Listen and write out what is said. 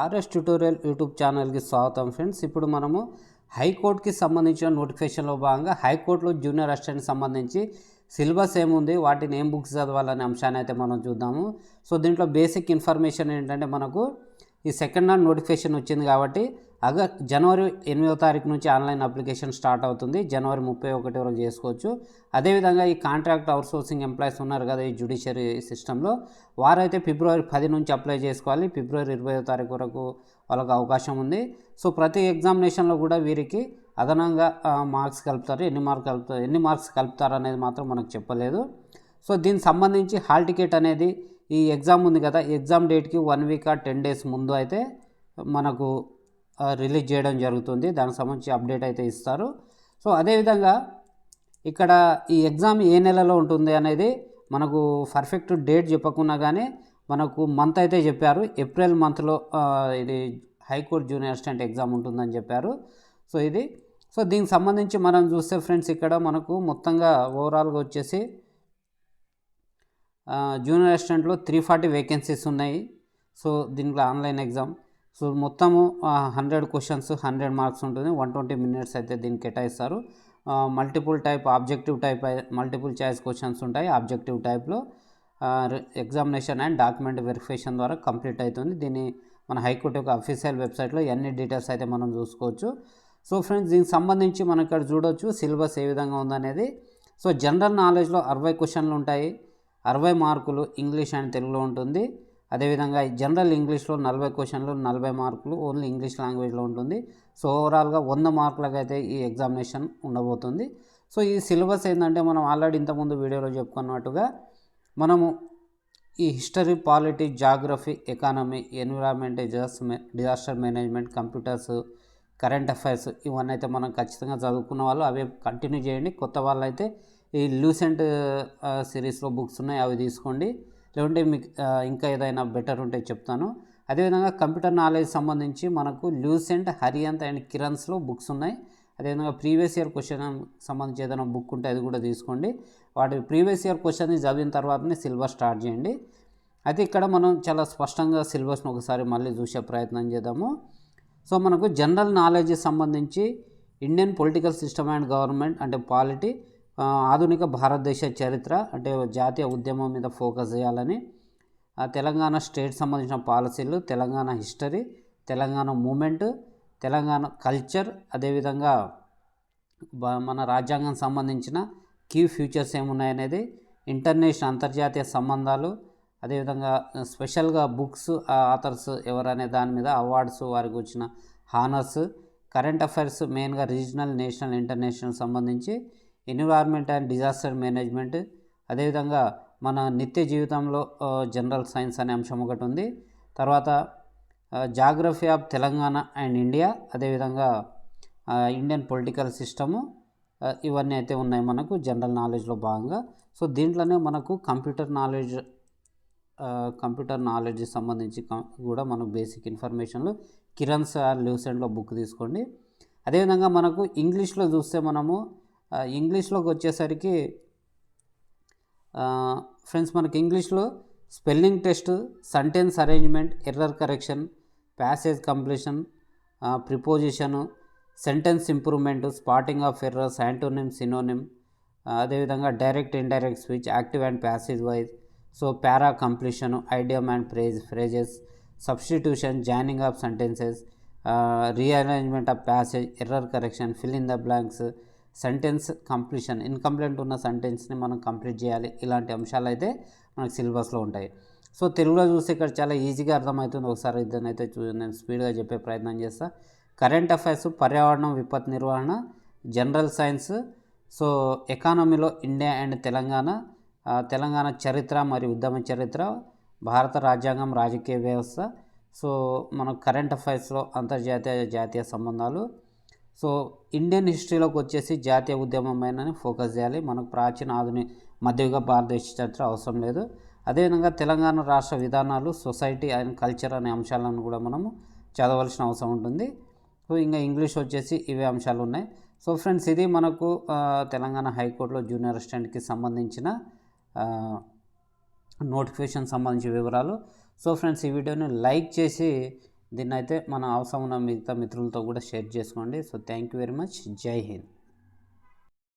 RS tutorial YouTube ఛానల్కి స్వాగతం friends. ఇప్పుడు మనము హైకోర్టుకి సంబంధించిన నోటిఫికేషన్లో భాగంగా హైకోర్టులో జూనియర్ అసిస్టెంట్ సంబంధించి సిలబస్ ఏముంది వాటిని ఏం బుక్స్ చదవాలనే అంశాన్ని అయితే మనం చూద్దాము. సో దీంట్లో బేసిక్ ఇన్ఫర్మేషన్ ఏంటంటే మనకు ఈ సెకండ్ హ్యాండ్ నోటిఫికేషన్ వచ్చింది కాబట్టి అగ జనవరి ఎనిమిదో తారీఖు నుంచి ఆన్లైన్ అప్లికేషన్ స్టార్ట్ అవుతుంది. జనవరి ముప్పై ఒకటి వరకు చేసుకోవచ్చు. అదేవిధంగా ఈ కాంట్రాక్ట్ అవుట్సోర్సింగ్ ఎంప్లాయీస్ ఉన్నారు కదా ఈ జ్యుడిషియరీ సిస్టంలో. వారైతే ఫిబ్రవరి పది నుంచి అప్లై చేసుకోవాలి. ఫిబ్రవరి ఇరవై తారీఖు వరకు వాళ్ళకి అవకాశం ఉంది. సో ప్రతి ఎగ్జామినేషన్లో కూడా వీరికి అదనంగా మార్క్స్ కలుపుతారు. ఎన్ని మార్క్స్ కలుపుతారు ఎన్ని మార్క్స్ కలుపుతారు అనేది మాత్రం మనకు చెప్పలేదు. సో దీనికి సంబంధించి హాల్ టికెట్ అనేది ఈ ఎగ్జామ్ ఉంది కదా ఎగ్జామ్ డేట్కి వన్ వీక్ ఆ టెన్ డేస్ ముందు అయితే మనకు రిలీజ్ చేయడం జరుగుతుంది. దానికి సంబంధించి అప్డేట్ అయితే ఇస్తారు. సో అదేవిధంగా ఇక్కడ ఈ ఎగ్జామ్ ఏ నెలలో ఉంటుంది అనేది మనకు పర్ఫెక్ట్ డేట్ చెప్పకున్నా కానీ మనకు మంత్ అయితే చెప్పారు. ఏప్రిల్ మంత్లో ఇది హైకోర్టు జూనియర్ అసిస్టెంట్ ఎగ్జామ్ ఉంటుందని చెప్పారు. సో ఇది. సో దీనికి సంబంధించి మనం చూస్తే ఫ్రెండ్స్ ఇక్కడ మనకు మొత్తంగా ఓవరాల్గా వచ్చేసి జూనియర్ అసిస్టెంట్లో త్రీ ఫార్టీ వేకెన్సీస్ ఉన్నాయి. సో దీంట్లో ఆన్లైన్ ఎగ్జామ్. సో మొత్తము హండ్రెడ్ క్వశ్చన్స్ హండ్రెడ్ మార్క్స్ ఉంటుంది. వన్ ట్వంటీ మినిట్స్ అయితే దీన్ని కేటాయిస్తారు. Multiple type objective type multiple choice questions ఉంటాయి ఆబ్జెక్టివ్ టైప్లో. ఎగ్జామినేషన్ అండ్ డాక్యుమెంట్ వెరిఫికేషన్ ద్వారా కంప్లీట్ అవుతుంది. దీన్ని మన హైకోర్టు యొక్క అఫీషియల్ వెబ్సైట్లో ఎన్ని డీటెయిల్స్ అయితే మనం చూసుకోవచ్చు. సో ఫ్రెండ్స్ దీనికి సంబంధించి మనం ఇక్కడ చూడవచ్చు సిలబస్ ఏ విధంగా ఉందనేది. సో జనరల్ నాలెడ్జ్లో అరవై క్వశ్చన్లు ఉంటాయి. అరవై మార్కులు ఇంగ్లీష్ అండ్ తెలుగులో ఉంటుంది. అదేవిధంగా జనరల్ ఇంగ్లీష్లో నలభై క్వశ్చన్లు నలభై మార్కులు ఓన్లీ ఇంగ్లీష్ లాంగ్వేజ్లో ఉంటుంది. సో ఓవరాల్గా వంద మార్కులకు అయితే ఈ ఎగ్జామినేషన్ ఉండబోతుంది. సో ఈ సిలబస్ ఏంటంటే మనం ఆల్రెడీ ఇంతకుముందు వీడియోలో చెప్పుకున్నట్టుగా మనము ఈ history polity geography economy environment disaster disaster management computers current affairs ఇవన్నీ అయితే మనం ఖచ్చితంగా చదువుకున్న వాళ్ళు. అవే కంటిన్యూ చేయండి. కొత్త వాళ్ళు అయితే ఈ లూసెంట్ సిరీస్లో బుక్స్ ఉన్నాయి అవి తీసుకోండి. లేకుంటే మీకు ఇంకా ఏదైనా బెటర్ ఉంటే చెప్తాను. అదేవిధంగా కంప్యూటర్ నాలెడ్జ్ సంబంధించి మనకు లూసెంట్ హరియంత్ అండ్ కిరణ్స్లో బుక్స్ ఉన్నాయి. అదేవిధంగా ప్రీవియస్ ఇయర్ క్వశ్చన్ సంబంధించి ఏదైనా బుక్ ఉంటే అది కూడా తీసుకోండి. వాటి ప్రీవియస్ ఇయర్ క్వశ్చన్ని చదివిన తర్వాతనే సిలబస్ స్టార్ట్ చేయండి. అయితే ఇక్కడ మనం చాలా స్పష్టంగా సిలబస్ను ఒకసారి మళ్ళీ చూసే ప్రయత్నం చేద్దాము. సో మనకు జనరల్ నాలెడ్జ్ సంబంధించి Indian political system and government అంటే పాలిటీ ఆధునిక భారతదేశ చరిత్ర అంటే జాతీయ ఉద్యమం మీద ఫోకస్ చేయాలని ఆ, తెలంగాణ స్టేట్ సంబంధించిన పాలసీలు Telangana history Telangana movement Telangana culture అదేవిధంగా మన రాజ్యాంగం సంబంధించిన కీ ఫ్యూచర్స్ ఏమున్నాయనేది ఇంటర్నేషనల్ అంతర్జాతీయ సంబంధాలు అదేవిధంగా స్పెషల్గా బుక్స్ ఆథర్స్ ఎవరనే దాని మీద అవార్డ్స్ వారికి వచ్చిన హానర్స్ కరెంట్ అఫైర్స్ మెయిన్గా రీజనల్ నేషనల్ ఇంటర్నేషనల్ సంబంధించి ఎన్విరాన్మెంట్ అండ్ డిజాస్టర్ మేనేజ్మెంట్ అదేవిధంగా మన నిత్య జీవితంలో జనరల్ సైన్స్ అనే అంశం ఒకటి ఉంది. తర్వాత geography of Telangana and India అదేవిధంగా ఇండియన్ పొలిటికల్ సిస్టము ఇవన్నీ అయితే ఉన్నాయి మనకు జనరల్ నాలెడ్జ్లో భాగంగా. సో దీంట్లోనే మనకు కంప్యూటర్ నాలెడ్జ్ కంప్యూటర్ నాలెడ్జ్ సంబంధించి కూడా మనకు బేసిక్ ఇన్ఫర్మేషన్లు కిరణ్స్ సార్ లూసెంట్లో బుక్ తీసుకోండి. అదేవిధంగా మనకు ఇంగ్లీష్లో చూస్తే మనము ఇంగ్లీష్లోకి వచ్చేసరికి ఫ్రెండ్స్ మనకి ఇంగ్లీష్లో spelling test sentence arrangement error correction passage completion preposition sentence improvement spotting of errors antonym synonym అదేవిధంగా direct indirect speech active and passive voice. So para completion idiom and phrase phrases substitution joining of sentences rearrangement of passage error correction fill in the blanks sentence completion incomplete ఉన్న సెంటెన్స్ని మనం complete చేయాలి. ఇలాంటి అంశాలు అయితే మనకు సిలబస్లో ఉంటాయి. సో తెలుగులో చూస్తే ఇక్కడ చాలా ఈజీగా అర్థమవుతుంది. ఒకసారి ఇద్దరిని అయితే చూ నేను స్పీడ్గా చెప్పే ప్రయత్నం చేస్తా. కరెంట్ అఫైర్స్ పర్యావరణం విపత్తు నిర్వహణ జనరల్ సైన్స్ సో ఎకానమీలో ఇండియా అండ్ తెలంగాణ తెలంగాణ చరిత్ర మరియు ఉద్యమ చరిత్ర భారత రాజ్యాంగం రాజకీయ వ్యవస్థ సో మన కరెంట్ అఫైర్స్లో అంతర్జాతీయ జాతీయ సంబంధాలు సో ఇండియన్ హిస్టరీలోకి వచ్చేసి జాతీయ ఉద్యమమైన ఫోకస్ చేయాలి. మనకు ప్రాచీన ఆధునిక మధ్యయుగ భారతదేశ చరిత్ర అవసరం లేదు. అదేవిధంగా తెలంగాణ రాష్ట్ర విధానాలు సొసైటీ అండ్ కల్చర్ అనే అంశాలను కూడా మనము చదవలసిన అవసరం ఉంటుంది. సో ఇంకా ఇంగ్లీష్ వచ్చేసి ఇవే అంశాలు ఉన్నాయి. సో ఫ్రెండ్స్ ఇది మనకు తెలంగాణ హైకోర్టులో జూనియర్ అసిస్టెంట్కి సంబంధించిన నోటిఫికేషన్ సంబంధించిన వివరాలు. సో ఫ్రెండ్స్ ఈ వీడియోని లైక్ చేసి దీన్ని అయితే మన అవసరం ఉన్న మిగతా మిత్రులతో కూడా షేర్ చేసుకోండి. So thank you very much జై హింద్.